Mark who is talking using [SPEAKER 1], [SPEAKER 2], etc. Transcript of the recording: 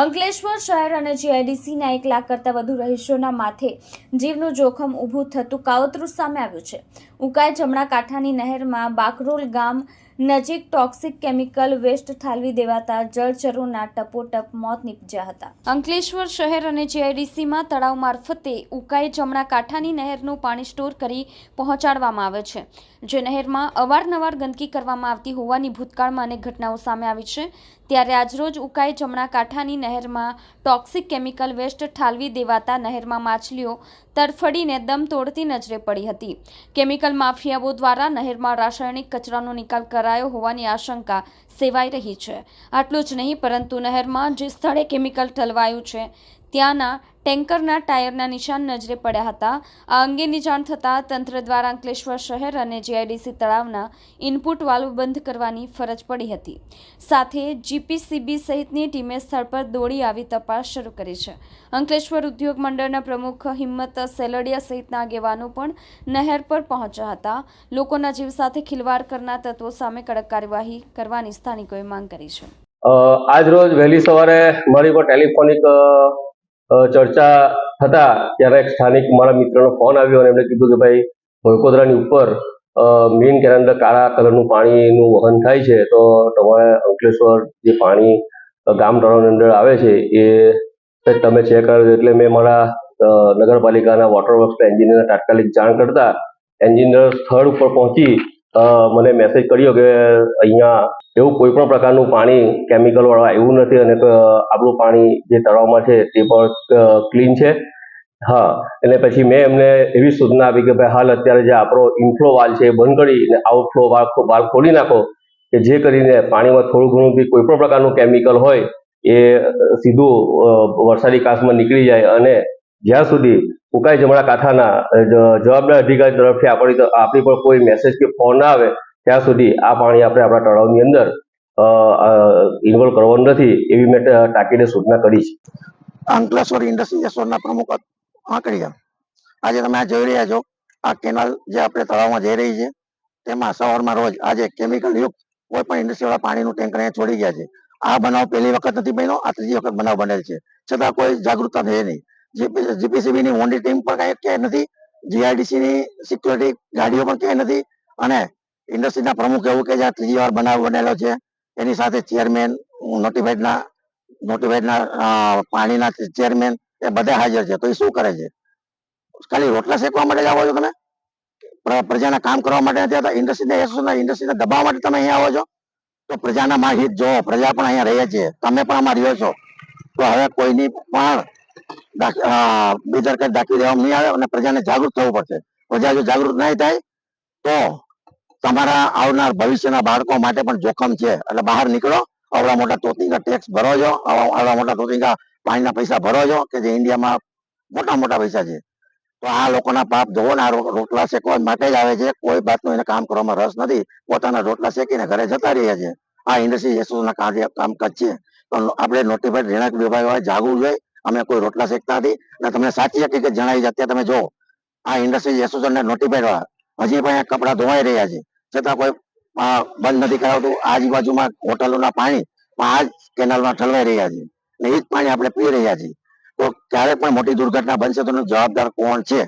[SPEAKER 1] અંકલેશ્વર શહેર અને જીઆઈડીસીના એક લાખ કરતાં વધુ રહીશોના માથે જીવનું જોખમ ઊભું થતું કાવતરું સામે આવ્યું છે. ઉકાઈ જમણા કાંઠાની નહેરમાં બાકરોલ ગામ નજીક ટોક્સિક કેમિકલ વેસ્ટ ઠાલવી દેવાતા જળચરોના ટપોટપ મોત નીપજ્યા હતા. અંકલેશ્વર શહેર અને જીઆઈડીસીમાં તળાવ મારફતે ઉકાઈ જમણા કાંઠાની નહેરનું પાણી સ્ટોર કરી પહોંચાડવામાં આવે છે. જે નહેરમાં અવારનવાર ગંદકી કરવામાં આવતી હોવાની ભૂતકાળમાં અનેક ઘટનાઓ સામે આવી છે. ત્યારે આજરોજ ઉકાઈ જમણા કાંઠાની નહેરમાં ટોક્સિક કેમિકલ વેસ્ટ ઠાલવી દેવાતા નહેરમાં માછલીઓ તરફડીને દમ તોડતી નજરે પડી હતી. કેમિકલ માફિયાઓ દ્વારા નહેરમાં રાસાયણિક કચરાનો નિકાલ કરાયો હોવાની આશંકા સેવાઈ રહી છે. આટલું જ નહીં, પરંતુ નહેરમાં જે સ્થળે કેમિકલ ઠલવાયું છે ત્યાંના ટેન્કરના ટાયરના નિશાન નજરે પડ્યા હતા. આ અંગેની જાણ થતાં તંત્ર દ્વારા અંકલેશ્વર શહેર અને જીઆઈડીસી તળાવના ઇનપુટ વાલ્વ બંધ કરવાની ફરજ પડી હતી. સાથે જીપીસીબી સહિતની ટીમે સ્થળ પર દોડી આવી તપાસ શરૂ કરી છે. અંકલેશ્વર ઉદ્યોગ મંડળના પ્રમુખ હિંમત સેલડિયા સહિતના આગેવાનો પણ નહેર પર પહોંચ્યા હતા. લોકોના જીવ સાથે ખિલવાડ કરનાર તત્વો સામે કડક કાર્યવાહી કરવાની સ્થાનિકોએ માંગ કરી છે.
[SPEAKER 2] આજ રોજ વહેલી સવારે મારી પર ટેલિફોનિક ચર્ચા થતા ત્યારે એક સ્થાનિક મારા મિત્રનો ફોન આવ્યો અને એમણે કીધું કે ભાઈ વડકોદરાની ઉપર મેઇન કેનાલ અંદર કાળા કલરનું પાણીનું વહન થાય છે, તો તમારે અંકલેશ્વર જે પાણી ગામ તળાવની અંદર આવે છે, એ તમે ચેક કરો એટલે મેં મારા નગરપાલિકાના વોટર વર્ક્સના એન્જિનિયરને તાત્કાલિક જાણ કરતા એન્જિનિયર સ્થળ ઉપર પહોંચી મને મેસેજ કર્યો કે અહીંયા એવું કોઈ પણ પ્રકારનું પાણી કેમિકલ વાળા એવું નથી અને આપણું પાણી જે તળાવમાં છે તે પણ ક્લીન છે. હા, એટલે પછી મેં એમને એવી સૂચના આપી કે ભાઈ હાલ અત્યારે જે આપણો ઇન્ફ્લો વાલ છે એ બંધ કરી અને આઉટફ્લો વાલ વાલ ખોલી નાખો કે જે કરીને પાણીમાં થોડું ઘણું બી કોઈ પણ પ્રકારનું કેમિકલ હોય એ સીધું વરસાદી કાશમાં નીકળી જાય અને જ્યાં સુધી ઉકાઈ જમણા કાંઠાના જવાબદાર અધિકારી તરફથી આપણી આપણી પર કોઈ મેસેજ કે ફોન ના આવે, ત્યાં સુધી આ પાણી આપણે આપણા તળાવની અંદર ઇન્વોલ્વ કરવાનું નથી, એવી મેં ટાંકીને સૂચના કરી છે.
[SPEAKER 3] અંકલેશ્વર ઇન્ડસ્ટ્રી એસોસિએશનના પ્રમુખ આંકડિયા આજે તમે આ જોઈ રહ્યા છો, આ કેનાલ જે આપણે તળાવમાં જઈ રહી છે, તેમાં સવારમાં રોજ આજે કેમિકલ કોઈ પણ ઇન્ડસ્ટ્રીવાળા પાણીનું ટેન્કર અહીંયા છોડી ગયા છે. આ બનાવ પહેલી વખત નથી બન્યો, આ ત્રીજી વખત બનાવ બનેલ છે. છતાં કોઈ જાગૃતતા થઈ નહીં. જીપીસીબી ની ઓનલી ટીમ પણ કઈ ક્યાંય નથી. જીઆઈડીસી ની સિક્યુરિટી ગાડીઓ પણ ક્યાંય નથી. અને ઇન્ડસ્ટ્રીના પ્રમુખ એવું કે જે ત્રીજી વાર બનાવ બનેલો છે. એની સાથે ચેરમેન નોટિફાઈડના નોટિફાઈડના પાણીના ચેરમેન એ બધા હાજર છે. તો એ શું કરે છે? ખાલી રોટલા શેકવા માટે જ આવો છો તમે? પ્રજાના કામ કરવા માટે નથી આવતા? ઇન્ડસ્ટ્રીને એસોસિએશનના ઇન્ડસ્ટ્રીને દબાવવા માટે તમે અહીંયા આવો છો? તો પ્રજાના માં હિત જો, પ્રજા પણ અહીંયા રહે છે. તમે પણ આમાં રહ્યો છો. તો હવે કોઈની પણ બેદરકારી દાખવી દેવામાં નહીં આવે અને પ્રજાને જાગૃત થવું પડશે. પ્રજા જો જાગૃત નહીં થાય, તો તમારા આવનાર ભવિષ્યના બાળકો માટે પણ જોખમ છે. એટલે બહાર નીકળો, આવડા મોટા તોતિંગા ટેક્સ ભરો છો, આવા આવડા મોટા તોતિંગા પાણીના પૈસા ભરો છો કે જે ઇન્ડિયામાં મોટા મોટા પૈસા છે. તો આ લોકોના પાપ જોવો ને આ રોટલા શેકવા માટે જ આવે છે. કોઈ બાતનું એને કામ કરવામાં રસ નથી. પોતાના રોટલા શેકીને ઘરે જતા રહ્યા છે. આ ઇન્ડસ્ટ્રી એસોસિએશનના કાર્ય કામકાજ છે. તો આપણે નોટિફાઈડ રહેણાંક વિભાગ જાગવું જોઈએ. અમે કોઈ રોટલા શેકતા નથી અને તમને સાચી હકીકત જણાવી છે. અત્યારે તમે જો આ ઇન્ડસ્ટ્રી એસોસિએશનના નોટિફાઈડ વાળા હજી પણ કપડાં ધોવાઈ રહ્યા છે. છતાં કોઈ બંધ નથી કરાવતું. આજુબાજુમાં હોટલોના પાણી આ જ કેનાલમાં ઠલવાઈ રહ્યા છે. ને એ જ પાણી આપણે પી રહ્યા છીએ. તો ક્યારે પણ મોટી દુર્ઘટના બનશે તો જવાબદાર કોણ છે?